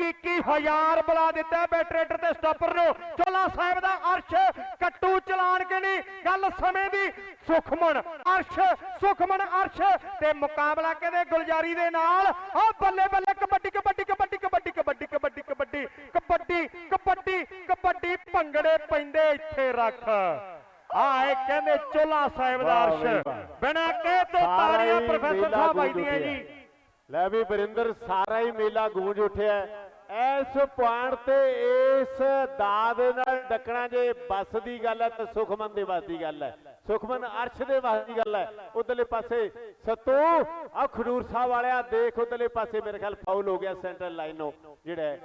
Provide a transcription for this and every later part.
21 ਹਜ਼ਾਰ ਬੁਲਾ ਦਿੱਤਾ ਹੈ ਬੈਟਰੇਟਰ ਤੇ ਸਟਾਪਰ ਨੂੰ ਚੋਲਾ ਸਾਹਿਬ ਦਾ ਅਰਸ਼ ਕੱਟੂ ਚਲਾਣ ਕੇ ਨਹੀਂ ਗੱਲ ਸਮੇਂ ਦੀ ਸੁਖਮਨ ਅਰਸ਼ ਸੁਖਮਨ ਅਰਸ਼ ਤੇ ਮੁਕਾਬਲਾ ਕਹਿੰਦੇ ਗੁਲਜਾਰੀ ਦੇ ਨਾਲ ਆ ਬੱਲੇ ਬੱਲੇ ਕਬੱਡੀ ਕਬੱਡੀ ਕਬੱਡੀ ਕਬੱਡੀ ਕਬੱਡੀ ਕਬੱਡੀ ਕਬੱਡੀ ਕਬੱਡੀ ਕਬੱਡੀ ਕਬੱਡੀ ਭੰਗੜੇ ਪੈਂਦੇ ਇੱਥੇ ਰੱਖ ਆਏ ਕਹਿੰਦੇ ਚੋਲਾ ਸਾਹਿਬ ਦਾ ਅਰਸ਼। ਬਿਨਾਂ ਕਹੇ ਤੋਂ ਤਾੜੀਆਂ ਪ੍ਰੋਫੈਸਰ ਸਾਹਿਬ ਉੱਠਿਆ। ਜੀ ਲੈ ਵੀ ਵਰਿੰਦਰ ਸਾਰਾ ਹੀ ਮੇਲਾ ਗੂੰਜ ਉੱਠਿਆ। ਇਸ ਪੁਆਇੰਟ ਤੇ ਇਸ ਦਾਦ ਨਾਲ ਡੱਕਣਾ ਜੇ ਬੱਸ ਦੀ ਗੱਲ ਹੈ ਤਾਂ ਸੁਖਮਨ ਦੇ ਵੱਸ ਦੀ ਗੱਲ ਹੈ। ਸੁਖਮਨ ਅਰਸ਼ ਦੇ ਵੱਸ ਦੀ ਗੱਲ ਹੈ। ਉਧਰਲੇ ਪਾਸੇ ਸਤੂ ਆ ਖਡੂਰ ਸਾਹਿਬ ਵਾਲਿਆ, ਦੇਖ ਉਧਰਲੇ ਪਾਸੇ ਮੇਰੇ ਖਿਆਲ ਫਾਉਲ ਹੋ ਗਿਆ ਸੈਂਟਰਲ ਲਾਈਨੋਂ ਜਿਹੜਾ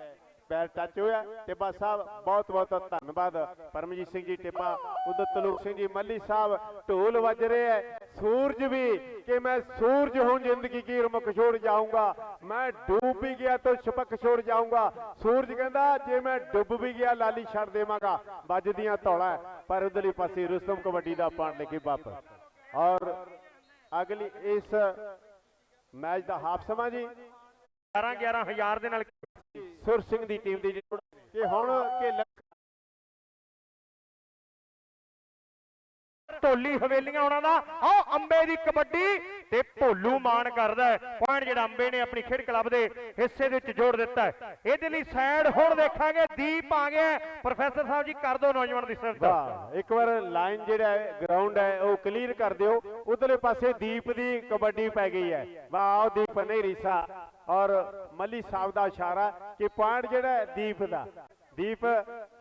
ਪੈਰ ਟੱਚ ਹੋਇਆ ਟਿੱਬਾ ਸਾਹਿਬ, ਬਹੁਤ ਬਹੁਤ ਧੰਨਵਾਦ। ਪਰਮਜੀਤ ਸਿੰਘ ਜੀ, ਟਿੱਬਾ ਉਧਰ ਤਲੂਕ ਸਿੰਘ ਜੀ, ਮੱਲੀ ਸਾਹਿਬ, ਢੋਲ ਵੱਜ ਰਿਹਾ ਹੈ ਸੂਰਜ ਵੀ ਕਿ ਮੈਂ ਸੂਰਜ ਹੂੰ ਜ਼ਿੰਦਗੀ ਕੀ ਰਮਕ ਛੋੜ ਜਾਊਂਗਾ। ਮੈਂ ਡੂਬ ਵੀ ਗਿਆ ਤਾਂ ਛਪਕ ਛੋੜ ਜਾਊਂਗਾ। ਸੂਰਜ ਕਹਿੰਦਾ, ਜੇ ਮੈਂ ਡੁੱਬ ਵੀ ਗਿਆ, ਲਾਲੀ ਛੱਡ ਦੇਵਾਂਗਾ। ਵੱਜਦੀਆਂ ਧੌਲਾ ਪਰ ਉਧਰਲੀ ਪਾਸੇ ਰੁਸਤਮ ਕਬੱਡੀ ਦਾ ਪਾਣ ਲੈ ਕੇ ਵਾਪਸ। ਔਰ ਅਗਲੀ ਇਸ ਮੈਚ ਦਾ ਹਾਫ ਸਮਾਂ ਜੀ। 11 11 ਹਜ਼ਾਰ ਦੇ ਨਾਲ ਸੁਰ ਸਿੰਘ ਦੀ ਟੀਮ ਦੀ ਜਿਹੜੀ ਕਿ ਹੁਣ ਕਿ ਲ- ਢੋਲੀ ਹਵੇਲੀਆਂ ਉਹਨਾਂ ਦਾ। ਆਹ ਅੰਬੇ ਦੀ ਕਬੱਡੀ ਤੇ ਭੋਲੂ ਮਾਨ ਕਰਦਾ ਪੁਆਇੰਟ ਜਿਹੜਾ ਅੰਬੇ ਨੇ ਆਪਣੀ ਖੇਡ ਕਲੱਬ ਦੇ ਹਿੱਸੇ ਦੇ ਵਿੱਚ ਜੋੜ ਦਿੱਤਾ ਹੈ। ਇਹਦੇ ਲਈ ਸਾਈਡ ਹੁਣ ਦੇਖਾਂਗੇ। ਦੀਪ ਆ ਗਿਆ। ਪ੍ਰੋਫੈਸਰ ਸਾਹਿਬ ਜੀ ਕਰ ਦਿਓ ਨੌਜਵਾਨ ਦੀ ਵਾਹ ਇੱਕ ਵਾਰ ਲਾਈਨ ਜਿਹੜਾ ਹੈ ਗਰਾਊਂਡ ਹੈ ਉਹ ਕਲੀਅਰ ਕਰ ਦਿਓ। ਉਧਰਲੇ ਪਾਸੇ ਦੀਪ ਦੀ ਕਬੱਡੀ ਪੈ ਗਈ ਹੈ। ਵਾਹ ਉਹ ਦੀਪ ਨਹੀਂ ਰੀਸਾ। ਔਰ ਮੱਲੀ ਸਾਹਿਬ ਦਾ ਇਸ਼ਾਰਾ ਕਿ ਪੁਆਇੰਟ ਜਿਹੜਾ ਦੀਪ ਦਾ। ਦੀਪ,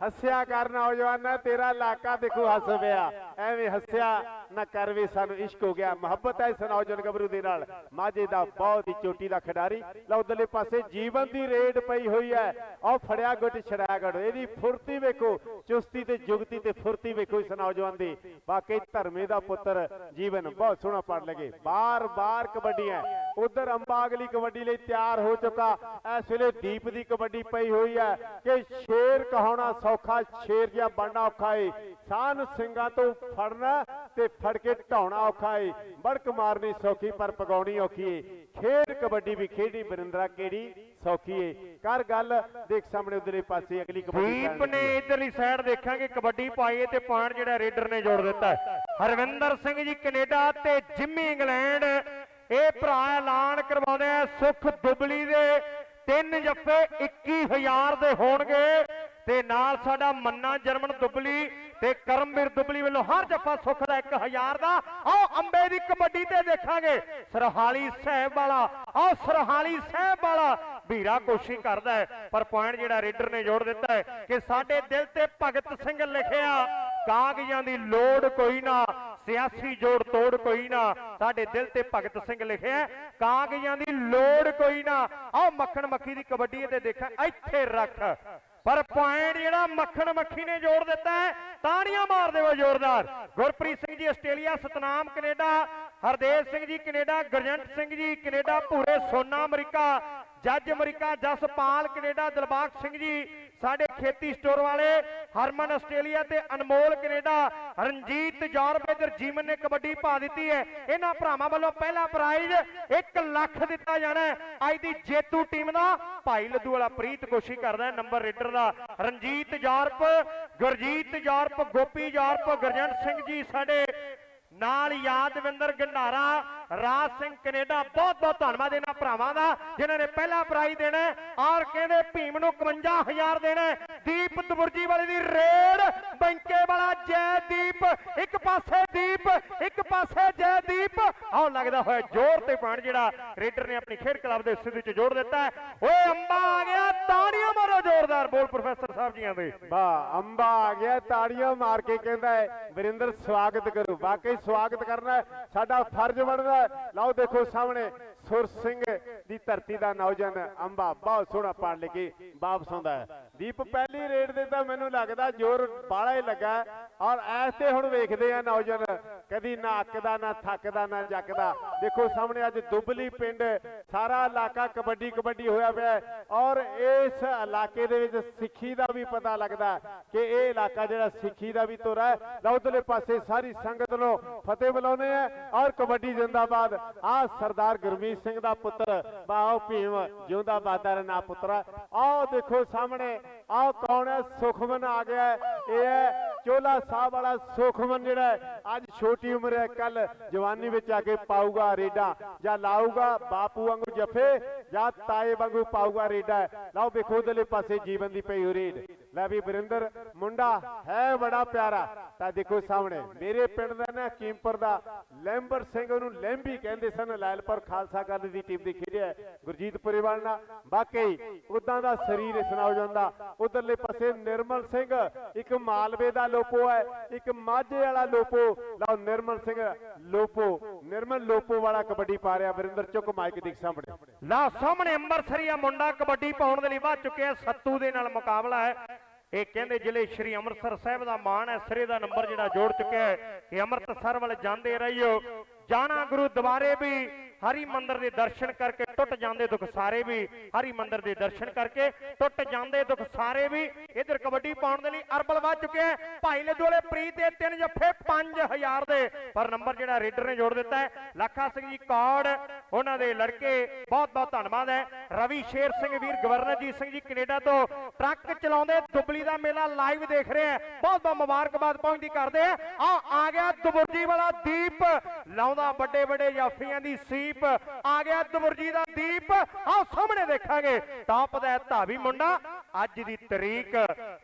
ਹੱਸਿਆ ਕਰ ਨੌਜਵਾਨਾ, ਤੇਰਾ ਇਲਾਕਾ ਦੇਖੋ ਹੱਸ ਪਿਆ। ਐਵੇਂ ਹੱਸਿਆ ਨਾ ਕਰ ਵੀ ਸਾਨੂੰ ਇਸ਼ਕ ਹੋ ਗਿਆ। ਮੁਹੱਬਤ ਹੈ ਇਸ ਨੌਜਵਾਨ ਗੱਭਰੂ ਦੇ ਨਾਲ। ਮਾਝੇ ਦਾ ਬਹੁਤ ਹੀ ਚੋਟੀ ਦਾ ਖਿਡਾਰੀ। ਲਓ ਉਧਰਲੇ ਪਾਸੇ ਜੀਵਨ ਦੀ ਰੇਡ ਪਈ ਹੋਈ ਹੈ। ਉਹ ਫੜਿਆ ਗੁੱਟ ਛੜਾਇਆ ਗੁੱਟ ਇਹਦੀ ਫੁਰਤੀ ਵੇਖੋ, ਚੁਸਤੀ ਤੇ ਜੁਗਤੀ ਤੇ ਫੁਰਤੀ ਵੇਖੋ ਇਸ ਨੌਜਵਾਨ ਦੀ। ਵਾਕਈ ਧਰਮੇ ਦਾ ਪੁੱਤਰ, ਜੀਵਨ ਬਹੁਤ ਸੋਹਣਾ ਪੜ ਲਗੇ ਬਾਰ-ਬਾਰ ਕਬੱਡੀਆਂ ਉਧਰ ਅੰਬਾ ਅਗਲੀ ਕਬੱਡੀ ਲਈ ਤਿਆਰ ਹੋ ਚੁੱਕਾ। ਇਸ ਵੇਲੇ ਦੀਪ ਦੀ ਕਬੱਡੀ ਪਈ ਹੋਈ ਹੈ ਕਿ ਸ਼ੇਰ ਕਹਾਉਣਾ ਸੌਖਾ ਸ਼ੇਰ ਜਿਹਾ ਬਣਨਾ ਔਖਾ ਏ। ਸਾਨ ਸਿੰਘਾਂ ਤੋਂ ਫੜਨਾ ਤੇ ਫੜ ਕੇ ਢਾਉਣਾ ਔਖਾ ਏ। ਬੜਕ ਮਾਰਨੀ ਸੌਖੀ ਪਰ ਪਗਾਉਣੀ ਔਖੀ ਏ। ਖੇਡ ਕਬੱਡੀ ਵੀ ਖੇਡੀ ਬਰਿੰਦਰਾ ਕਿਹੜੀ ਸੌਖੀ ਏ। ਕਰ ਗੱਲ ਦੇਖ ਸਾਹਮਣੇ ਉਧਰਲੇ ਪਾਸੇ ਅਗਲੀ ਕਬੱਡੀ ਦੀਪ ਨੇ। ਇਧਰਲੀ ਸਾਈਡ ਦੇਖਾਂਗੇ ਕਬੱਡੀ ਪਾਈ ਹੈ ਤੇ ਪੁਆਇੰਟ ਜਿਹੜਾ ਰੇਡਰ ਨੇ ਜੋੜ ਦਿੱਤਾ ਹਰਵਿੰਦਰ ਸਿੰਘ ਜੀ ਕੈਨੇਡਾ ਤੇ ਜਿੰਮੀ ਇੰਗਲੈਂਡ ਇਹ ਭਰਾ ਐਲਾਨ ਕਰਵਾਉਂਦੇ ਆ, ਸੁਖ ਦੁਬਲੀ ਦੇ ਤਿੰਨ ਜੱਫੇ 21000 ਦੇ ਹੋਣਗੇ ਤੇ ਨਾਲ ਸਾਡਾ ਮੰਨਾ ਜਰਮਨ ਦੁਬਲੀ ਤੇ ਕਰਮਵੀਰ ਦੁਬਲੀ ਵੱਲੋਂ ਹਰ ਜੱਫਾ ਸੁਖ ਦਾ 1000 ਦਾ। ਆਓ ਅੰਬੇ ਦੀ ਕਬੱਡੀ ਤੇ ਦੇਖਾਂਗੇ। ਸਰਹਾਲੀ ਸਾਹਿਬ ਵਾਲਾ, ਆਓ ਸਰਹਾਲੀ ਸਾਹਿਬ ਵਾਲਾ ਵੀਰਾ ਕੋਸ਼ਿਸ਼ ਕਰਦਾ ਹੈ, ਪਰ ਪੁਆਇੰਟ ਜਿਹੜਾ ਰੇਡਰ ਨੇ ਜੋੜ ਦਿੱਤਾ ਹੈ ਕਿ ਸਾਡੇ ਦਿਲ ਤੇ ਭਗਤ ਸਿੰਘ ਲਿਖਿਆ, ਕਾਗਜ਼ਾਂ ਦੀ ਲੋੜ ਕੋਈ ਨਾ। ਸਿਆਸੀ ਜੋੜ ਤੋੜ ਕੋਈ ਨਾ। ਸਾਡੇ ਦਿਲ ਤੇ ਭਗਤ ਸਿੰਘ ਲਿਖਿਆ ਕਾਗਜ਼ਾਂ ਦੀ ਲੋੜ ਕੋਈ ਨਾ। ਆਓ ਮੱਖਣ ਮੱਖੀ ਦੀ ਕਬੱਡੀ ਤੇ ਦੇਖਾਂ, ਇੱਥੇ ਰੱਖ। ਪਰ ਪੁਆਇੰਟ ਜਿਹੜਾ ਮੱਖਣ ਮੱਖੀ ਨੇ ਜੋੜ ਦਿੱਤਾ ਹੈ, ਤਾੜੀਆਂ ਮਾਰ ਦਿਓ ਜ਼ੋਰਦਾਰ। Gurpreet Singh ji, Australia, Satnam, Canada. Hardev Singh ji, Canada. Garjant Singh ji, Canada, ਭੂਰੇ ਸੋਨਾ ਅਮਰੀਕਾ। ਜੱਜ ਅਮਰੀਕਾ, ਜਸਪਾਲ, ਕੈਨੇਡਾ। ਦਿਲਬਾਗ ਸਿੰਘ ਜੀ ਸਾਡੇ ਖੇਤੀ ਸਟੋਰ ਵਾਲੇ ਹਰਮਨ ਆਸਟ੍ਰੇਲੀਆ ਤੇ ਅਨਮੋਲ ਕੈਨੇਡਾ, ਰਣਜੀਤ ਯੂਰਪ ਇਧਰ ਜੀਵਨ ਨੇ ਕਬੱਡੀ ਪਾ ਦਿੱਤੀ ਹੈ। ਇਹਨਾਂ ਭਰਾਵਾਂ ਵੱਲੋਂ ਪਹਿਲਾ ਪ੍ਰਾਈਜ਼ 1 ਲੱਖ ਦਿੱਤਾ ਜਾਣਾ ਹੈ। ਅੱਜ ਦੀ ਜੇਤੂ ਟੀਮ ਦਾ ਭਾਈ ਲੱਦੂ ਵਾਲਾ ਪ੍ਰੀਤ ਕੋਸ਼ਿਸ਼ ਕਰਦਾ ਨੰਬਰ ਰੇਡਰ ਦਾ। Ranjit Europe Gurjit Europe Gopi Europe Garjant Singh ji ਸਾਡੇ ਨਾਲ ਯਾਦਵਿੰਦਰ ਗੰਡਾਰਾ ਰਾਜ ਸਿੰਘ ਕੈਨੇਡਾ ਬਹੁਤ ਬਹੁਤ ਧੰਨਵਾਦ ਇਹਨਾਂ ਭਰਾਵਾਂ ਦਾ, ਜਿਨ੍ਹਾਂ ਨੇ ਪਹਿਲਾ ਪ੍ਰਾਈਜ਼ ਦੇਣਾ ਔਰ ਕਹਿੰਦੇ ਭੀਮ ਨੂੰ 51000 ਦੇਣਾ ਹੈ। ਦੀਪ ਦਬੁਰਜੀ ਵਾਲੇ ਦੀ ਰੇਡ, ਬੈਂਕੇ ਵਾਲਾ ਜੈਦੀਪ ਇੱਕ ਪਾਸੇ ਦੀਪ, ਇੱਕ ਪਾਸੇ ਜੈਦੀਪ ਆਹ ਲੱਗਦਾ ਹੋਇਆ ਜ਼ੋਰ ਤੇ ਪਾਣ ਜਿਹੜਾ ਰੇਡਰ ਨੇ ਆਪਣੀ ਖੇਡ ਕਲੱਬ ਦੇ ਹਿੱਸੇ ਵਿੱਚ ਜੋੜ ਦਿੱਤਾ ਹੈ। ਓਏ ਅੰਬਾ ਆ ਗਿਆ, ਤਾੜੀਆਂ ਮਾਰੋ ਜ਼ੋਰਦਾਰ, ਬੋਲ ਪ੍ਰੋਫੈਸਰ ਸਾਹਿਬ ਜੀਆਂ ਦੇ। ਵਾਹ ਅੰਬਾ ਆ ਗਿਆ, ਤਾੜੀਆਂ ਮਾਰ ਕੇ ਕਹਿੰਦਾ ਹੈ, ਵਰਿੰਦਰ ਸਵਾਗਤ ਕਰੋ। ਵਾਕਈ ਸਵਾਗਤ ਕਰਨਾ ਸਾਡਾ ਫਰਜ਼ ਬਣਦਾ ਲਓ ਦੇਖੋ ਸਾਹਮਣੇ ਸੁਰ ਸਿੰਘ ਦੀ ਧਰਤੀ ਦਾ ਨੌਜਵਾਨ ਅੰਬਾ, ਬਹੁਤ ਸੋਹਣਾ ਪਾਣ ਲੈ ਕੇ ਵਾਪਸ ਆਉਂਦਾ ਹੈ। ਦੀਪ, ਪਹਿਲੀ ਰੇਡ ਦੇ ਤਾਂ ਮੈਨੂੰ ਲੱਗਦਾ ਜ਼ੋਰ ਬਾਲਾ ਹੀ ਲੱਗਾ। ਔਰ ਐਸ ਤੇ ਹੁਣ ਵੇਖਦੇ ਆ ਨੌਜਵਾਨ, ਕਦੀ ਨਾ ਅੱਕਦਾ, ਨਾ ਥੱਕਦਾ, ਨਾ ਜੱਕਦਾ। ਦੇਖੋ ਸਾਹਮਣੇ ਅੱਜ ਦੁੱਬਲੀ ਪਿੰਡ, ਸਾਰਾ ਇਲਾਕਾ ਕਬੱਡੀ ਕਬੱਡੀ ਹੋਇਆ ਪਿਆ ਔਰ ਇਸ ਇਲਾਕੇ ਦੇ ਵਿੱਚ ਸਿੱਖੀ ਦਾ ਵੀ ਪਤਾ ਲੱਗਦਾ ਕਿ ਇਹ ਇਲਾਕਾ ਜਿਹੜਾ ਸਿੱਖੀ ਦਾ ਵੀ ਤੁਰ ਹੈ। ਲਓ ਪਾਸੇ ਸਾਰੀ ਸੰਗਤ ਨੂੰ ਫਤਿਹ ਬੁਲਾਉਂਦੇ ਆ। ਔਰ ਕਬੱਡੀ ਜਿੰਦਾਬਾਦ। ਆ ਸਰਦਾਰ ਗੁਰਮੀਤ ਸਿੰਘ ਦਾ ਪੁੱਤਰ ਬਾਓ ਭੀਮ ਜਿਉਂਦਾ ਬਾਦਰ ਨਾ ਪੁੱਤਰਾ ਆਓ ਦੇਖੋ ਸਾਹਮਣੇ ਆਓ ਕੌਣ ਹੈ? ਸੁਖਮਨ ਆ ਗਿਆ ਇਹ ਹੈ ਚੋਲਾ ਸਾਹਿਬ ਵਾਲਾ ਸੁਖਮਨ ਜਿਹੜਾ ਹੈ, ਅੱਜ ਛੋਟੀ ਉਮਰ ਹੈ ਕੱਲ ਜਵਾਨੀ ਵਿੱਚ ਆ ਕੇ ਪਾਊਗਾ ਰੇਡਾ। ਜਾਂ ਲਾਊਗਾ ਬਾਪੂ ਵਾਂਗੂ ਜਫੇ ਜਾਂ ਤਾਏ ਵਾਂਗੂ ਪਾਊਗਾ ਰੇਡਾ ਲਓ ਵੇਖੋ ਉਧਰਲੇ ਪਾਸੇ ਜੀਵਨ ਦੀ ਪਈ ਰੇਡ ਲੈ ਵੀ ਬਰਿੰਦਰ ਮੁੰਡਾ ਹੈ ਬੜਾ ਪਿਆਰਾ। ਤਾਂ ਦੇਖੋ ਸਾਹਮਣੇ ਮੇਰੇ ਪਿੰਡ ਦਾ ਨਾ ਕੀਮਪਰ ਦਾ ਲੈਂਬਰ ਸਿੰਘ ਉਹਨੂੰ ਲੈਂਬੀ ਕਹਿੰਦੇ ਸਨ ਲੈਲਪੁਰ ਖਾਲਸਾ ਗੱਲ ਦੀ ਟੀਮ ਦੇ ਖੇਡਿਆ ਗੁਰਜੀਤ ਪੁਰੇਵਾਲ ਨਾਲ। ਵਾਕਈ ਉਦਾਂ ਦਾ ਸਰੀਰ ਇਸ ਜਾਂਦਾ। ਉਧਰਲੇ ਪਾਸੇ ਨਿਰਮਲ ਸਿੰਘ ਇੱਕ ਮਾਲਵੇ ਦਾ ਲੋਪੋ ਹੈ। ਇੱਕ ਮਾਝੇ ਵਾਲਾ ਲੋਪੋ। ਲਓ, ਨਿਰਮਲ ਸਿੰਘ ਲੋਪੋ। ਨਿਰਮਲ ਲੋਪੋ ਵਾਲਾ ਕਬੱਡੀ ਪਾ ਰਿਹਾ। ਵਰਿੰਦਰ, ਚੁੱਕ ਮਾਈਕ ਦੇ ਸਾਹਮਣੇ। ਲਾ ਸਾਹਮਣੇ ਅੰਮ੍ਰਿਤਸਰੀਆ ਮੁੰਡਾ ਕਬੱਡੀ ਪਾਉਣ ਦੇ ਲਈ ਵੱਧ ਚੁੱਕਿਆ ਸੱਤੂ ਦੇ ਨਾਲ ਮੁਕਾਬਲਾ ਹੈ। ਇਹ ਕਹਿੰਦੇ ਜ਼ਿਲ੍ਹੇ ਸ਼੍ਰੀ ਅੰਮ੍ਰਿਤਸਰ ਸਾਹਿਬ ਦਾ ਮਾਣ ਹੈ। ਸਿਰੇ ਦਾ ਨੰਬਰ ਜਿਹੜਾ ਜੋੜ ਚੁੱਕਿਆ ਹੈ। ਕਿ ਅੰਮ੍ਰਿਤਸਰ ਵੱਲ ਜਾਂਦੇ ਰਹੀਓ। ਜਾਣਾ ਗੁਰੂ ਦੁਬਾਰੇ ਵੀ ਹਰੀ ਮੰਦਰ ਦੇ ਦਰਸ਼ਨ ਕਰਕੇ ਟੁੱਟ ਜਾਂਦੇ ਦੁੱਖ ਸਾਰੇ ਵੀ ਹਰੀ ਮੰਦਰ ਦੇ ਦਰਸ਼ਨ ਕਰਕੇ ਟੁੱਟ ਜਾਂਦੇ ਦੁੱਖ ਸਾਰੇ ਵੀ ਇਧਰ ਕਬੱਡੀ ਪਾਉਣ ਦੇ ਲਈ ਅਰਬਲ ਵੱਧ ਚੁੱਕਿਆ ਭਾਈ ਲਦੋਲੇ ਪ੍ਰੀਤ ਦੇ ਤਿੰਨ ਜੱਫੇ 5000 ਦੇ। ਪਰ ਨੰਬਰ ਜਿਹੜਾ ਰੇਡਰ ਨੇ ਜੋੜ ਦਿੱਤਾ ਹੈ, ਲੱਖਾ ਸਿੰਘ ਜੀ ਕੌੜ, ਉਹਨਾਂ ਦੇ ਲੜਕੇ ਬਹੁਤ ਬਹੁਤ ਧੰਨਵਾਦ ਹੈ। ਰਵੀ ਸ਼ੇਰ ਸਿੰਘ, ਵੀਰ ਗਵਰਨਰਜੀਤ ਸਿੰਘ ਜੀ ਕੈਨੇਡਾ ਤੋਂ ਟਰੱਕ ਚਲਾਉਂਦੇ ਦੁਬਲੀ ਦਾ ਮੇਲਾ ਲਾਈਵ ਦੇਖ ਰਹੇ ਹੈ ਬਹੁਤ ਬਹੁਤ ਮੁਬਾਰਕਬਾਦ ਪਹੁੰਚਦੀ ਕਰਦੇ ਆ। ਆ ਗਿਆ ਦੁਬੁਰਜੀ ਵਾਲਾ ਦੀਪ। ਲਾਉਂਦਾ ਵੱਡੇ ਵੱਡੇ ਜਾਫੀਆਂ ਦੀ ਸੀਪ। ਆ ਗਿਆ ਦੁਬੁਰਜੀ ਦਾ ਦੀਪ, ਆਹ ਸਾਹਮਣੇ ਦੇਖਾਂਗੇ। ਟਾਪ ਦਾ ਹੈ ਧਾਵੀ ਮੁੰਡਾ, ਅੱਜ ਦੀ ਤਰੀਕ।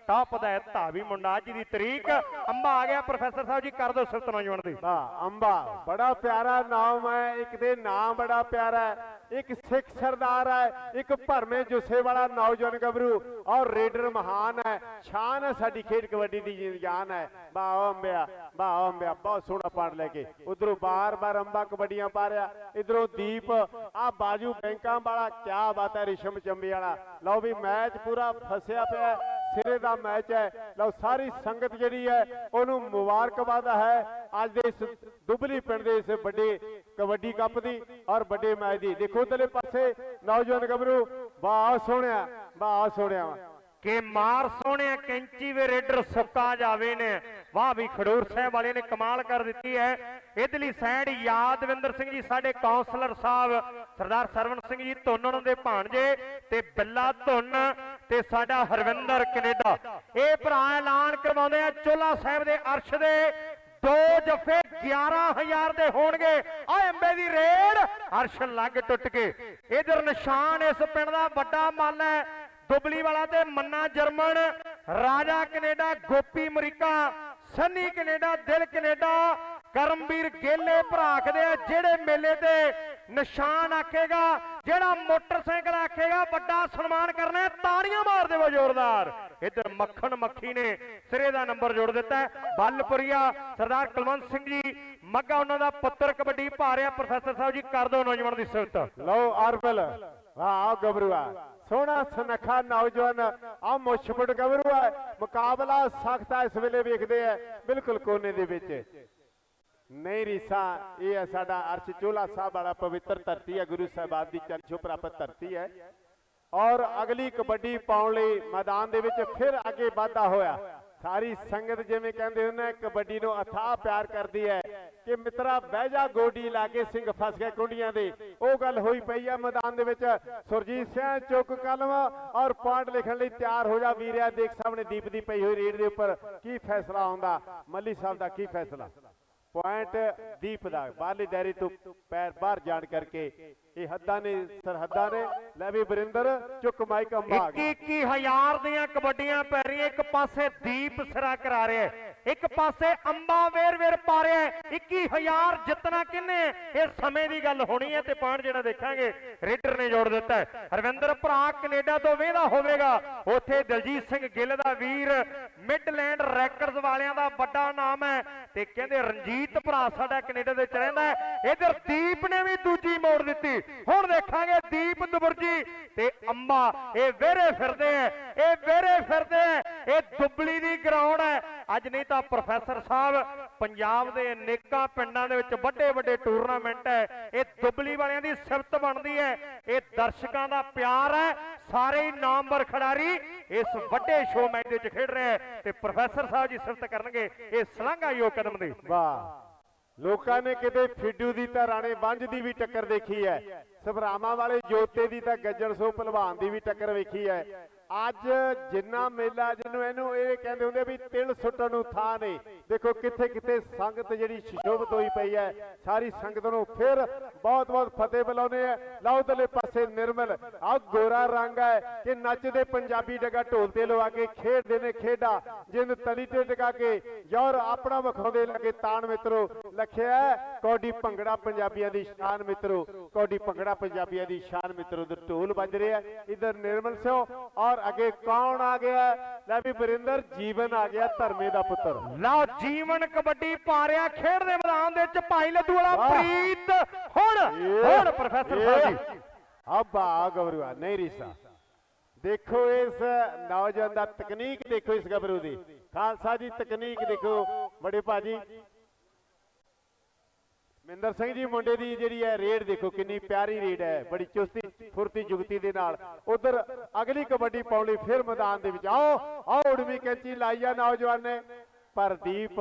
ਟਾਪ ਦਾ ਹੈ ਧਾਵੀ ਮੁੰਡਾ, ਅੱਜ ਦੀ ਤਰੀਕ। ਅੰਬਾ ਆ ਗਿਆ, ਪ੍ਰੋਫੈਸਰ ਸਾਹਿਬ ਜੀ, ਕਰ ਦਿਓ ਸਿਫਤ ਨੌਜਵਾਨ ਦੀ। ਵਾਹ, ਅੰਬਾ, ਬੜਾ ਪਿਆਰਾ ਨਾਮ ਹੈ, ਇੱਕ ਦੇ ਨਾਮ ਬੜਾ ਪਿਆਰਾ ਹੈ। ਇੱਕ ਸਿੱਖ ਸਰਦਾਰ ਹੈ, ਇੱਕ ਭਰਮੇ ਜੁੱਸੇ ਵਾਲਾ ਨੌਜਵਾਨ ਗੱਭਰੂ ਔਰ ਰੇਡਰ ਮਹਾਨ ਹੈ। ਸ਼ਾਨ ਹੈ ਸਾਡੀ ਖੇਡ ਕਬੱਡੀ ਦੀ ਜਾਨ ਹੈ। ਵਾਹ ਅੰਬਿਆ ਵਾਹ ਅੰਬਿਆ, ਬਹੁਤ ਸੋਹਣਾ ਪਾਣ ਲੈ ਕੇ। ਉਧਰੋਂ ਬਾਰ-ਬਾਰ ਅੰਬਾ ਕਬੱਡੀਆਂ ਪਾ ਰਿਹਾ। ਇਧਰੋਂ ਦੀਪ ਆ ਬਾਜੂ ਬੈਂਕਾਂ ਵਾਲਾ, ਕਿਆ ਬਾਤ ਹੈ, ਰਿਸ਼ਮ ਚੰਬੇ ਵਾਲਾ। ਲਓ ਵੀ ਮੈਚ ਪੂਰਾ ਫਸਿਆ ਪਿਆ ਸਿਰੇ ਦਾ ਮੈਚ ਹੈ। ਲਓ ਸਾਰੀ ਸੰਗਤ ਜਿਹੜੀ ਹੈ, ਉਹਨੂੰ ਮੁਬਾਰਕਬਾਦ ਹੈ। ਅੱਜ ਦੇ ਇਸ ਦੁਬਲੀ ਪਿੰਡ ਦੇ ਇਸ ਵੱਡੇ ਕਬੱਡੀ ਕੱਪ ਦੀ ਔਰ ਵੱਡੇ ਮੈਚ ਦੀ। ਦੇਖੋ ਉਧਰਲੇ ਪਾਸੇ ਨੌਜਵਾਨ ਗੱਭਰੂ ਵਾਹ ਸੋਹਣਿਆ ਵਾਹ ਸੋਹਣਿਆ ਕਿ ਮਾਰ ਸੋਹਣਿਆ, ਕੈਂਚੀ ਵੇ ਰੇਡਰ ਸੁੱਕਾ ਜਾਵੇ ਨੇ। ਵਾਹ ਵੀ ਖਡੂਰ ਸਾਹਿਬ ਵਾਲੇ ਨੇ ਕਮਾਲ ਕਰ ਦਿੱਤੀ ਹੈ। ਇਧਰਲੀ ਸਾਈਡ ਯਾਦਵਿੰਦਰ ਸਿੰਘ ਜੀ, ਸਾਡੇ ਕਾਉਂਸਲਰ ਸਾਹਿਬ, ਸਰਦਾਰ ਸਰਵਣ ਸਿੰਘ ਜੀ ਧੁੰਨ ਉਹਨਾਂ ਦੇ ਭਾਣਜੇ ਤੇ ਬਿੱਲਾ ਧੁੰਨ ਤੇ ਸਾਡਾ ਹਰਵਿੰਦਰ ਕੈਨੇਡਾ। ਇਹ ਭਰਾ ਐਲਾਨ ਕਰਵਾਉਂਦੇ ਆ ਚੋਲਾ ਸਾਹਿਬ ਦੇ ਅਰਸ਼ ਦੇ। ਦੋ ਜੱਫੇ 11000 ਦੇ ਹੋਣਗੇ। ਆ ਅੰਬੇ ਦੀ ਰੇਡ। ਅਰਸ਼ ਲੱਗ ਟੁੱਟ ਕੇ। ਇਧਰ ਨਿਸ਼ਾਨ ਇਸ ਪਿੰਡ ਦਾ ਵੱਡਾ ਮੱਲ ਹੈ। ਦੁਬਲੀ ਵਾਲਾ ਤੇ Manna German. Raja Canada Gopi America. Sunny Canada Dil Canada. Karamvir ਗੇਲੇ ਭਰਾਖਦੇ ਆ ਜਿਹੜੇ ਮੇਲੇ ਤੇ ਨਿਸ਼ਾਨ ਆਖੇਗਾ ਜਿਹੜਾ ਮੋਟਰਸਾਈਕਲ ਆਖੇਗਾ ਵੱਡਾ ਸਨਮਾਨ ਕਰਨਾ ਹੈ, ਤਾੜੀਆਂ ਮਾਰ ਦੇਵੋ ਜ਼ੋਰਦਾਰ। ਇੱਧਰ ਮੱਖਣ ਮੱਖੀ ਨੇ ਸਿਰੇ ਦਾ ਨੰਬਰ ਜੋੜ ਦਿੱਤਾ ਬੱਲਪੁਰੀਆ ਸਰਦਾਰ ਕੁਲਵੰਤ ਸਿੰਘ ਜੀ ਮੱਗਾ ਉਹਨਾਂ ਦਾ ਪੁੱਤਰ, ਕਬੱਡੀ ਪਾ ਰਿਹਾ ਪ੍ਰੋਫੈਸਰ ਸਾਹਿਬ ਜੀ, ਕਰ ਦਿਓ ਨੌਜਵਾਨ ਦੀ ਸਿਫਤ। ਲਓ ਅਰਬਲ ਵਾਹ ਗੱਭਰੂਆ ਸੋਹਣਾ ਸੁਨੱਖਾ ਨੌਜਵਾਨ ਆ ਮੁਸ਼ਬੜ ਗਬਰੂ ਹੈ। ਮੁਕਾਬਲਾ ਸਖਤ ਹੈ, ਇਸ ਵੇਲੇ ਵੇਖਦੇ ਆ ਬਿਲਕੁਲ ਕੋਨੇ ਦੇ ਵਿੱਚ। ਨਹੀਂ ਰੀਸਾ, ਇਹ ਹੈ ਸਾਡਾ ਅਰਸ਼ ਚੋਲਾ ਸਾਹਿਬ ਵਾਲਾ ਪਵਿੱਤਰ ਧਰਤੀ ਹੈ, ਗੁਰੂ ਸਾਹਿਬਾਨ ਦੀ ਚਰਚੋ ਪ੍ਰਾਪਤ ਧਰਤੀ ਹੈ। ਔਰ ਅਗਲੀ ਕਬੱਡੀ ਪਾਉਣ ਲਈ ਮੈਦਾਨ ਦੇ ਵਿੱਚ ਫਿਰ ਅੱਗੇ ਵਾਧਾ ਹੋਇਆ। ਸਾਰੀ ਸੰਗਤ ਜਿਵੇਂ ਕਹਿੰਦੇ ਹੁੰਦੇ ਕਬੱਡੀ ਨੂੰ ਅਥਾਹ ਪਿਆਰ ਕਰਦੀ ਹੈ ਕਿ ਮਿੱਤਰਾ, ਬਹਿ ਜਾ ਗੋਡੀ ਲਾ ਕੇ ਸਿੰਘ ਫਸ ਗਏ ਕੁੰਡੀਆਂ ਦੇ। ਉਹ ਗੱਲ ਹੋਈ ਪਈ ਆ ਮੈਦਾਨ ਦੇ ਵਿੱਚ। ਸੁਰਜੀਤ ਸਿੰਘ ਚੁੱਕ ਕਲਮ ਔਰ ਪੁਆਇੰਟ ਲਿਖਣ ਲਈ ਤਿਆਰ ਹੋ ਜਾ ਵੀਰਿਆ, ਦੇਖ ਸਾਹਮਣੇ ਦੀਪ ਦੀ ਪਈ ਹੋਈ ਰੇਡ ਦੇ ਉੱਪਰ। ਕੀ ਫੈਸਲਾ ਆਉਂਦਾ? ਮੱਲੀ ਸਾਹਿਬ ਦਾ ਕੀ ਫੈਸਲਾ? ਪੁਆਇੰਟ ਦੀਪ ਦਾ। ਬਾਹਰਲੀ ਦਾਇਰੇ ਤੋਂ ਪੈਰ ਬਾਹਰ ਜਾਣ ਕਰਕੇ ਇਹ ਹੱਦਾਂ ਨੇ, ਸਰਹੱਦਾਂ ਨੇ। ਲੈ ਵੀ ਬਰਿੰਦਰ ਚੁੱਕ ਮਾਈਕ ਅੰਬਾ 21000 ਦੀਆਂ ਕਬੱਡੀਆਂ ਪੈ ਰਹੀਆਂ। ਇੱਕ ਪਾਸੇ ਦੀਪ ਸਿਰਾ ਕਰਾ ਰਿਹਾ ਇੱਕ ਪਾਸੇ ਅੰਬਾ ਵੇਰ ਵੇਰ ਪਾ ਰਿਹਾ ਹੈ। 21000 ਜਿੱਤਣਾ ਕਿੰਨੇ? ਇਹ ਸਮੇਂ ਦੀ ਗੱਲ ਹੋਣੀ ਹੈ ਤੇ ਪਾਣ ਜਿਹੜਾ ਦੇਖਾਂਗੇ, ਰੇਡਰ ਨੇ ਜੋੜ ਦਿੱਤਾ ਹਰਵਿੰਦਰ ਭਰਾ ਕੈਨੇਡਾ ਤੋਂ ਵੇਹਦਾ ਹੋਵੇਗਾ। ਉੱਥੇ ਦਲਜੀਤ ਸਿੰਘ ਗਿੱਲ ਦਾ ਵੀਰ ਮਿਡਲੈਂਡ ਰੈਕਰਡਸ ਵਾਲਿਆਂ ਦਾ ਵੱਡਾ ਨਾਮ ਹੈ ਤੇ ਕਹਿੰਦੇ ਰਣਜੀਤ ਭਰਾ ਸਾਡਾ ਕੈਨੇਡਾ ਦੇ ਚ ਰਹਿੰਦਾ ਹੈ। ਇਧਰ ਦੀਪ ਨੇ ਵੀ ਦੂਜੀ ਮੋੜ ਦਿੱਤੀ। ਹੁਣ ਦੇਖਾਂਗੇ ਦੀਪ ਦੁਬਰਜੀ ਤੇ ਅੰਬਾ ਇਹ ਵੇਰੇ ਫਿਰਦੇ ਐ ਇਹ ਵੇਰੇ ਫਿਰਦੇ ਐ ਇਹ ਦੁਬਲੀ ਦੀ ਗਰਾਊਂਡ ਹੈ। ਅੱਜ ਨਹੀਂ ਤਾਂ ਪ੍ਰੋਫੈਸਰ ਸਾਹਿਬ ਪੰਜਾਬ ਦੇ ਅਨੇਕਾਂ ਪਿੰਡਾਂ ਦੇ ਵਿੱਚ ਵੱਡੇ ਵੱਡੇ ਟੂਰਨਾਮੈਂਟ ਹੈ। ਇਹ ਦੁਬਲੀ ਵਾਲਿਆਂ ਦੀ ਸਿਫਤ ਬਣਦੀ ਹੈ। ਇਹ ਦਰਸ਼ਕਾਂ ਦਾ ਪਿਆਰ ਹੈ। ਸਾਰੇ ਹੀ ਨਾਮਵਰ ਖਿਡਾਰੀ ਇਸ ਵੱਡੇ ਸ਼ੋਅ ਮੈਚ ਦੇ ਵਿੱਚ ਖੇਡ ਰਹੇ ਹੈ ਤੇ ਪ੍ਰੋਫੈਸਰ ਸਾਹਿਬ ਜੀ ਸਿਫਤ ਕਰਨਗੇ ਇਹ ਸ਼ਲਾਘਾਯੋਗ ਕਦਮ ਦੀ। ਵਾਹ। ਲੋਕਾਂ ਨੇ ਕਿਤੇ ਫਿੱਡੂ ਦੀ ਤਾਂ ਰਾਣੇ ਬੰਜ ਦੀ ਵੀ ਟੱਕਰ ਦੇਖੀ ਹੈ। ਸਭਰਾਵਾਂ ਵਾਲੇ ਜੋਤੇ ਦੀ ਤਾਂ ਗੱਜਣ ਸੋ ਭਲਵਾਨ ਦੀ ਵੀ ਟੱਕਰ ਵੇਖੀ ਹੈ। ਅੱਜ ਜਿੰਨਾ ਮੇਲਾ ਜਿਹਨੂੰ ਇਹਨੂੰ ਇਹ ਕਹਿੰਦੇ ਹੁੰਦੇ ਵੀ ਤਿਲ ਸੁੱਟਣ ਨੂੰ ਥਾਂ ਨੇ ਦੇਖੋ ਕਿੱਥੇ ਕਿੱਥੇ ਸੰਗਤ ਜਿਹੜੀ ਸ਼ਿਸ਼ੋਭਤ ਹੋਈ ਪਈ ਹੈ, ਸਾਰੀ ਸੰਗਤ ਨੂੰ ਫਿਰ ਬਹੁਤ ਬਹੁਤ ਫਤਿਹ ਬੁਲਾਉਂਦੇ ਆ। ਲਓ ਉਧਰਲੇ ਪਾਸੇ ਨਿਰਮਲ ਆ ਗੋਰਾ ਰੰਗ ਹੈ ਕਿ ਨੱਚਦੇ ਪੰਜਾਬੀ ਡਗਾ ਢੋਲ ਤੇ ਲਵਾ ਕੇ ਖੇਡਦੇ ਨੇ ਖੇਡਾਂ, ਜਿੰਨ ਤਲੀ ਤੇ ਟਿਕਾ ਕੇ, ਯਾਰ ਆਪਣਾ ਵਿਖਾਉਂਦੇ ਲੱਗੇ ਤਾਣ ਮਿੱਤਰੋ, ਲਖਿਆ ਕੌਡੀ ਭੰਗੜਾ ਪੰਜਾਬੀਆਂ ਦੀ ਸ਼ਾਨ ਮਿੱਤਰੋ, ਕੌਡੀ ਭੰਗੜਾ ਪੰਜਾਬੀਆਂ ਦੀ ਸ਼ਾਨ ਮਿੱਤਰੋ ਦੇ ਢੋਲ ਵੱਜ ਰਿਹਾ ਇਧਰ ਨਿਰਮਲ ਸਿੰਘ ਔਰ ਅੱਗੇ ਕੌਣ ਆ ਗਿਆ? ਲੈ ਵੀ ਵਰਿੰਦਰ, ਜੀਵਨ ਆ ਗਿਆ ਧਰਮੇ ਦਾ ਪੁੱਤਰ। ਲਓ ਜੀਵਨ ਕਬੱਡੀ ਪਾ ਰਿਹਾ ਖੇਡ ਦੇ ਮੈਦਾਨ ਦੇ ਵਿੱਚ ਭਾਈ ਲੱਦੂ ਵਾਲਾ। ਪ੍ਰੀਤ ਹੁਣ ਹੁਣ ਪ੍ਰੋਫੈਸਰ ਸਾਹਿਬ ਜੀ। ਅੱਬਾ ਗਬਰੂਆ ਨਹੀਂ ਰੀਸਾ। ਦੇਖੋ ਇਸ ਨੌਜਵਾਨ ਦਾ ਤਕਨੀਕ ਦੇਖੋ ਇਸ ਗੱਭਰੂ ਦੀ। ਖਾਲਸਾ ਜੀ ਤਕਨੀਕ ਦੇਖੋ ਬੜੇ ਭਾਜੀ। ਮਿੰਦਰ ਸਿੰਘ ਜੀ ਮੁੰਡੇ ਦੀ ਜਿਹੜੀ ਹੈ ਰੇਡ ਦੇਖੋ ਕਿੰਨੀ ਪਿਆਰੀ ਰੇਡ ਹੈ ਬੜੀ ਚੁਸਤੀ ਫੁਰਤੀ ਜੁਗਤੀ ਦੇ ਨਾਲ। ਉਧਰ ਅਗਲੀ ਕਬੱਡੀ ਪਾਉਣ ਲਈ ਫਿਰ ਮੈਦਾਨ ਦੇ ਵਿੱਚ ਆਓ। ਆਓ ਉੜਵੀਂ ਕੈਂਚੀ ਲਾਈ ਆ ਨੌਜਵਾਨ ਨੇ। ਪਰ ਦੀਪ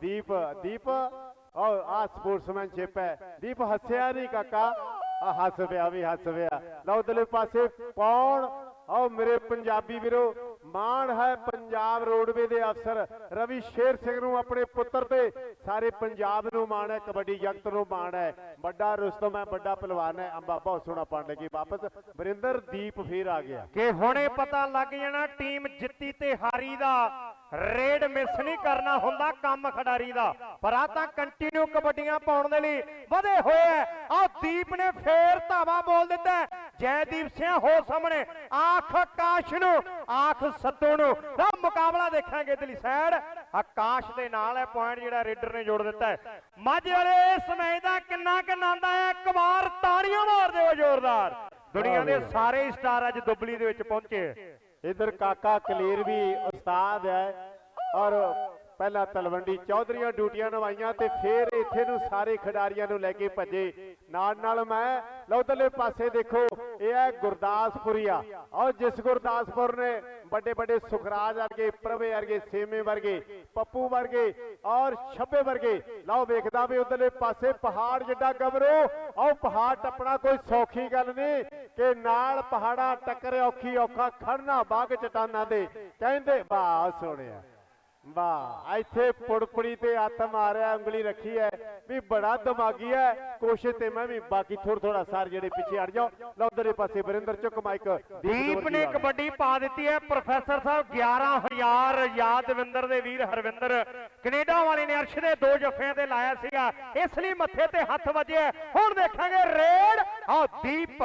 ਦੀਪ ਦੀਪ ਆਹ ਆ ਸਪੋਰਟਸਮੈਨਸ਼ਿਪ ਹੈ। ਦੀਪ ਹੱਸਿਆ ਨਹੀਂ ਕਾਕਾ। ਆ ਹੱਸ ਪਿਆ ਵੀ, ਹੱਸ ਪਿਆ। ਲਓ ਉਧਰਲੇ ਪਾਸੇ ਕੌਣ ਆਓ ਮੇਰੇ ਪੰਜਾਬੀ ਵੀਰੋ, ਮਾਣ ਹੈ ਪੰਜਾਬ ਰੋਡਵੇ ਦੇ ਅਫਸਰ। ਰਵੀ ਸ਼ੇਰ ਸਿੰਘ ਨੂੰ ਆਪਣੇ ਪੁੱਤਰ ਤੇ ਸਾਰੇ ਪੰਜਾਬ ਨੂੰ ਮਾਣ ਹੈ, ਕਬੱਡੀ ਜਗਤ ਨੂੰ ਮਾਣ ਹੈ। ਵੱਡਾ ਰੁਸਤਮ ਹੈ, ਵੱਡਾ ਪਹਿਲਵਾਨ ਹੈ। ਅੰਬਾ, ਬਹੁਤ ਸੋਹਣਾ ਪਾਣ ਲੱਗੀ ਵਾਪਸ। ਵਰਿੰਦਰ, ਦੀਪ ਫੇਰ ਆ ਗਿਆ। ਕਿ ਹੁਣੇ ਪਤਾ ਲੱਗ ਜਾਣਾ, ਟੀਮ ਜਿੱਤੀ ਤੇ ਹਾਰੀ ਦਾ। ਰੇਡ ਮਿਸ ਨਹੀਂ ਕਰਨਾ ਹੁੰਦਾ ਕੰਮ ਖਿਡਾਰੀ ਦਾ ਪਰ ਆ ਤਾਂ ਕੰਟੀਨਿਊ ਕਬੱਡੀਆਂ ਪਾਉਣ ਦੇ ਲਈ ਵਧੇ ਹੋਏ ਆ। ਦੀਪ ਨੇ ਫੇਰ ਧਾਵਾ ਬੋਲ ਦਿੱਤਾ। ਜੈਦੀਪ ਸਿੰਘ ਹੋ ਸਾਹਮਣੇ ਆਖ ਆਕਾਸ਼ ਨੂੰ ਆਖ ਸੱਤੂ ਨੂੰ। ਤਾਂ ਮੁਕਾਬਲਾ ਦੇਖਾਂਗੇ ਇਧਰਲੀ ਸਾਈਡ ਆਕਾਸ਼ ਦੇ ਨਾਲ ਹੈ ਪੁਆਇੰਟ ਜਿਹੜਾ ਰੇਡਰ ਨੇ ਜੋੜ ਦਿੱਤਾ ਹੈ। ਮਾਝੇ ਵਾਲੇ ਇਸ ਮੈਚ ਦਾ ਕਿੰਨਾ ਕਿੰਨਾ ਆਂਦਾ ਹੈ ਇੱਕ ਵਾਰ ਤਾੜੀਆਂ ਮਾਰ ਦਿਓ ਜ਼ੋਰਦਾਰ। ਦੁਨੀਆ ਦੇ ਸਾਰੇ ਸਟਾਰ ਅੱਜ ਦੁਬਲੀ ਦੇ ਵਿੱਚ ਪਹੁੰਚੇ। ਇਧਰ ਕਾਕਾ ਕਲੀਰ ਵੀ ਉਸਤਾਦ ਹੈ ਔਰ ਪਹਿਲਾਂ ਤਲਵੰਡੀ ਚੌਧਰੀਆਂ ਡਿਊਟੀਆਂ ਨਿਭਾਈਆਂ ਤੇ ਫਿਰ ਇੱਥੇ ਨੂੰ ਸਾਰੇ ਖਿਡਾਰੀਆਂ ਨੂੰ ਲੈ ਕੇ ਭੱਜੇ ਨਾਲ ਨਾਲ ਮੈਂ ਲਉਦਲੇ ਪਾਸੇ ਦੇਖੋ ਇਹ ਹੈ ਗੁਰਦਾਸਪੁਰੀਆ ਔਰ ਜਿਸ ਗੁਰਦਾਸਪੁਰ ਨੇ ਵੱਡੇ ਵੱਡੇ ਸੁਖਰਾਜ ਵਰਗੇ ਪ੍ਰਵੇ ਵਰਗੇ ਸੇਮੇ ਵਰਗੇ ਪੱਪੂ ਵਰਗੇ ਔਰ ਛੱਬੇ ਵਰਗੇ ਲਓ ਵੇਖਦਾ ਵੀ ਉਧਰਲੇ ਪਾਸੇ ਪਹਾੜ ਜਿੱਡਾ ਗਬਰੋ ਆਓ ਪਹਾੜ ਟੱਪਣਾ ਕੋਈ ਸੌਖੀ ਗੱਲ ਨਹੀਂ ਕਿ ਨਾਲ ਪਹਾੜਾਂ ਟੱਕਰੇ ਔਖੀ ਔਖਾ ਖੜਨਾ ਬਾਗ ਚਟਾਨਾਂ ਦੇ। ਕਹਿੰਦੇ, ਵਾਹ, ਸੋਹਣਿਆ। ਵਾਹ, ਇੱਥੇ ਪੁੜਪੜੀ ਤੇ ਹੱਥ ਮਾਰਿਆ, ਉਂਗਲੀ ਰੱਖੀ ਹੈ ਵੀ ਬੜਾ ਦਿਮਾਗੀ ਹੈ ਕੋਸ਼ਿਸ਼ ਤੇ ਮੈਂ ਵੀ, ਬਾਕੀ ਥੋੜਾ ਥੋੜਾ ਸਾਰ ਜਿਹੜੇ ਪਿੱਛੇ ਹਟ ਜਾਓ। ਲਓ, ਉਧਰਲੇ ਪਾਸੇ ਵਰਿੰਦਰ, ਚੁੱਕ ਮਾਈਕ। ਦੀਪ ਨੇ ਕਬੱਡੀ ਪਾ ਦਿੱਤੀ ਹੈ ਪ੍ਰੋਫੈਸਰ ਸਾਹਿਬ 11000 ਯਾਦਵਿੰਦਰ ਦੇ ਵੀਰ ਹਰਵਿੰਦਰ। ਕੈਨੇਡਾ ਵਾਲੇ ਨੇ ਅਰਸ਼ ਦੇ ਦੋ ਜੱਫਿਆਂ ਤੇ ਲਾਇਆ ਸੀਗਾ। ਇਸ ਲਈ ਮੱਥੇ ਤੇ ਹੱਥ ਵੱਜਿਆ ਹੁਣ ਦੇਖਾਂਗੇ ਰੇਡ ਆ ਦੀਪ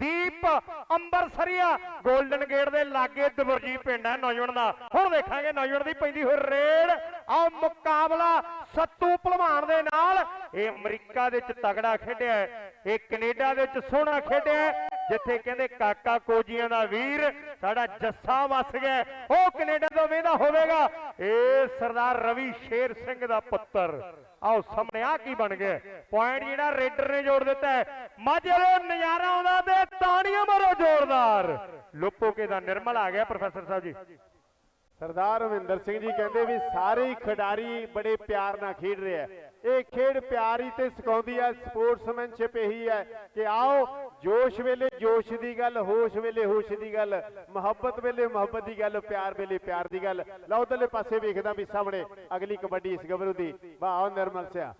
ਦੀਪ ਅੰਬਰਸਰੀਆ 골ਡਨ ਗੇਟ ਦੇ ਲਾਗੇ ਦਬਰਜੀ ਪਿੰਡ ਹੈ ਨੌਜਵਾਨ ਦਾ। ਹੁਣ ਦੇਖਾਂਗੇ ਨੌਜਵਾਨ ਦੀ ਪੈਂਦੀ ਹੋਈ ਰੇਡ ਆ ਮੁਕਾਬਲਾ ਸੱਤੂ ਭਲਵਾਨ ਦੇ ਨਾਲ। ਇਹ ਅਮਰੀਕਾ ਦੇ ਵਿੱਚ ਤਗੜਾ ਖੇਡਿਆ ਇਹ ਕੈਨੇਡਾ ਦੇ ਵਿੱਚ ਸੋਹਣਾ ਖੇਡਿਆ ਜਿੱਥੇ ਕਹਿੰਦੇ ਕਾਕਾ ਕੋਜੀਆਂ ਦਾ ਵੀਰ, ਸਾਡਾ ਜੱਸਾ ਵਸ ਗਿਆ। ਉਹ ਕੈਨੇਡਾ ਤੋਂ ਵੇਂਦਾ ਹੋਵੇਗਾ। ਇਹ ਸਰਦਾਰ ਰਵੀ ਸ਼ੇਰ ਸਿੰਘ ਦਾ ਪੁੱਤਰ। ਆਓ ਸਾਹਮਣੇ ਆ ਕੀ ਬਣ ਗਿਆ। ਪੁਆਇੰਟ ਜਿਹੜਾ ਰੇਡਰ ਨੇ ਜੋੜ ਦਿੱਤਾ ਹੈ। ਮਾਝੇ ਦਾ ਨਜ਼ਾਰਾ ਆਉਂਦਾ ਤੇ ਤਾੜੀਆਂ ਮਾਰੋ ਜ਼ੋਰਦਾਰ। ਲੋਪੋਕੇ ਦਾ ਨਿਰਮਲ ਆ ਗਿਆ ਪ੍ਰੋਫੈਸਰ ਸਾਹਿਬ ਜੀ। ਸਰਦਾਰ ਰਵਿੰਦਰ ਸਿੰਘ ਜੀ ਕਹਿੰਦੇ ਵੀ ਸਾਰੇ ਖਿਡਾਰੀ ਬੜੇ ਪਿਆਰ ਨਾਲ ਖੇਡ ਰਹੇ ਇਹ ਖੇਡ ਪਿਆਰੀ ਤੇ ਸਿਖਾਉਂਦੀ ਹੈ, ਸਪੋਰਟਸਮੈਨਸ਼ਿਪ ਇਹੀ ਹੈ ਕਿ ਆਓ, ਜੋਸ਼ ਵੇਲੇ ਜੋਸ਼ ਦੀ ਗੱਲ, ਹੋਸ਼ ਵੇਲੇ ਹੋਸ਼ ਦੀ ਗੱਲ, ਮੁਹੱਬਤ ਵੇਲੇ ਮੁਹੱਬਤ ਦੀ ਗੱਲ, ਪਿਆਰ ਵੇਲੇ ਪਿਆਰ ਦੀ ਗੱਲ। ਲਓ, ਉਧਰਲੇ ਪਾਸੇ ਵੇਖਦਾ ਵੀ ਸਾਹਮਣੇ ਅਗਲੀ ਕਬੱਡੀ ਇਸ ਗੱਭਰੂ ਦੀ। ਵਾਹ, ਨਿਰਮਲ ਸਿਆ।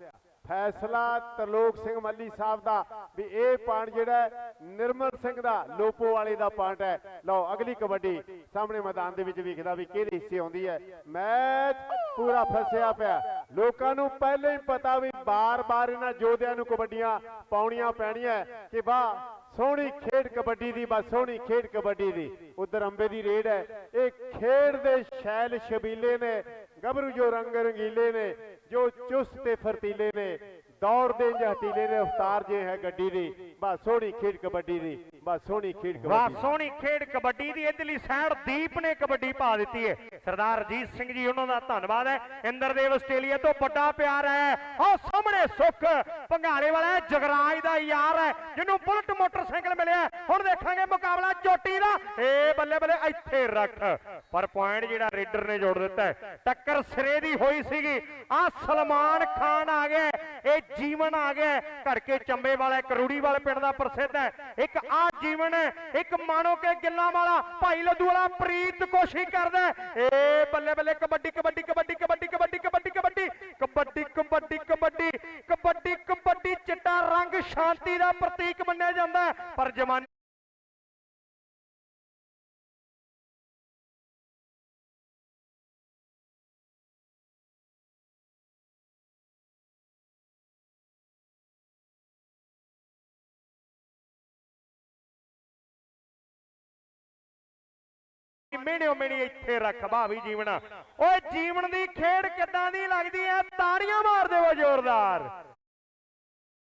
ਫੈਸਲਾ ਤਰਲੋਕ ਸਿੰਘ ਮੱਲੀ ਸਾਹਿਬ ਦਾ ਵੀ ਇਹ ਪਾਣ ਜਿਹੜਾ ਨਿਰਮਲ ਸਿੰਘ ਦਾ, ਲੋਪੋ ਵਾਲੇ ਦਾ ਪਾਂਟ ਹੈ। ਲਓ, ਅਗਲੀ ਕਬੱਡੀ ਸਾਹਮਣੇ ਮੈਦਾਨ ਦੇ ਵਿੱਚ ਵੇਖਦਾ ਵੀ ਕਿਹਦੇ ਹਿੱਸੇ ਆਉਂਦੀ ਹੈ। ਮੈਚ ਪੂਰਾ ਫਸਿਆ ਪਿਆ। ਲੋਕਾਂ ਨੂੰ ਪਹਿਲਾਂ ਹੀ ਪਤਾ ਵੀ ਬਾਰ-ਬਾਰ ਇਹਨਾਂ ਯੋਧਿਆਂ ਨੂੰ ਕਬੱਡੀਆਂ ਪਾਉਣੀਆਂ ਪੈਣੀਆਂ ਕਿ ਵਾਹ, ਸੋਹਣੀ ਖੇਡ ਕਬੱਡੀ ਦੀ ਬਸ ਸੋਹਣੀ ਖੇਡ ਕਬੱਡੀ ਦੀ। ਉਧਰ ਅੰਬੇ ਦੀ ਰੇਡ ਹੈ। ਇਹ ਖੇਡ ਦੇ ਸ਼ੈਲ ਸ਼ਬੀਲੇ ਨੇ, ਗੱਭਰੂ ਜੋ ਰੰਗ ਰੰਗੀਲੇ ਨੇ ਜੋ ਚੁਸਤ ਤੇ ਫਰਤੀਲੇ ਨੇ ਦੌੜਦੇ ਜਾਂ ਹਟੀਲੇ ਨੇ ਰਫ਼ਤਾਰ ਜੇ ਹੈ ਗੱਡੀ ਦੀ ਬਸ ਸੋਹਣੀ ਖੇਡ ਕਬੱਡੀ ਦੀ ਬਸ ਸੋਹਣੀ ਖੇਡ ਵਾਹ ਕਬੱਡੀ ਸੋਹਣੀ ਖੇਡ ਕਬੱਡੀ ਦੀ ਇਧਰਲੀ ਸਾਈਡ ਦੀਪ ਨੇ ਕਬੱਡੀ ਪਾ ਦਿੱਤੀ ਹੈ। ਸਰਦਾਰ ਰਜੀਤ ਸਿੰਘ ਜੀ ਉਹਨਾਂ ਦਾ ਧੰਨਵਾਦ ਹੈ। ਇੰਦਰਦੇਵ ਆਸਟ੍ਰੇਲੀਆ ਤੋਂ ਵੱਡਾ ਪਿਆਰ ਹੈ। ਉਹ ਸਾਹਮਣੇ ਸੁੱਖ ਪੰਘਾਲੇ ਵਾਲਾ ਜਗਰਾਜ ਦਾ ਯਾਰ ਹੈ ਜਿਹਨੂੰ ਬੁਲਟ ਮੋਟਰਸਾਈਕਲ ਮਿਲਿਆ ਹੁਣ ਦੇਖਾਂਗੇ ਮੁਕਾਬਲਾ ਚੋਟੀ ਦਾ। ਏ ਬੱਲੇ ਬੱਲੇ ਇੱਥੇ ਰੱਖ। ਪਰ ਪੁਆਇੰਟ ਜਿਹੜਾ ਰੇਡਰ ਨੇ ਜੋੜ ਦਿੱਤਾ। ਟੱਕਰ ਸਿਰੇ ਦੀ ਹੋਈ ਸੀਗੀ। ਆ ਸਲਮਾਨ ਖਾਨ ਆ ਗਿਆ ਇਹ ਜੀਵਨ ਆ ਗਿਆ ਘੜਕੇ ਚੰਬੇ ਵਾਲਾ ਇੱਕ ਵਾਲੇ ਪਿੰਡ ਦਾ ਪ੍ਰਸਿੱਧ ਹੈ ਇੱਕ ਆ ਜੀਵਨ ਹੈ ਇੱਕ ਮਾਣੋ ਕੇ ਗਿੱਲਾਂ ਵਾਲਾ ਭਾਈ ਲੱਦੂ ਵਾਲਾ ਪ੍ਰੀਤ ਕੋਸ਼ਿਸ਼ ਕਰਦਾ ਹੈ। ਏ ਬੱਲੇ ਬੱਲੇ ਕਬੱਡੀ ਕਬੱਡੀ ਕਬੱਡੀ ਕਬੱਡੀ ਕਬੱਡੀ ਕਬੱਡੀ ਕਬੱਡੀ ਕਬੱਡੀ ਕਬੱਡੀ ਕਬੱਡੀ ਕਬੱਡੀ ਕਬੱਡੀ ਚਿੱਟਾ ਰੰਗ ਸ਼ਾਂਤੀ ਦਾ ਪ੍ਰਤੀਕ ਮੰਨਿਆ ਜਾਂਦਾ ਹੈ, ਪਰ ਜਮਾਨੇ ਮਿਹਣਿਓ ਮਿਹਣੀ ਇੱਥੇ ਰੱਖ ਭਾਵੀ ਜੀਵਨ। ਓਏ ਜੀਵਨ ਦੀ ਖੇਡ ਕਿੱਦਾਂ ਦੀ ਲੱਗਦੀ ਐ? ਤਾੜੀਆਂ ਮਾਰ ਦਿਓ ਜ਼ੋਰਦਾਰ।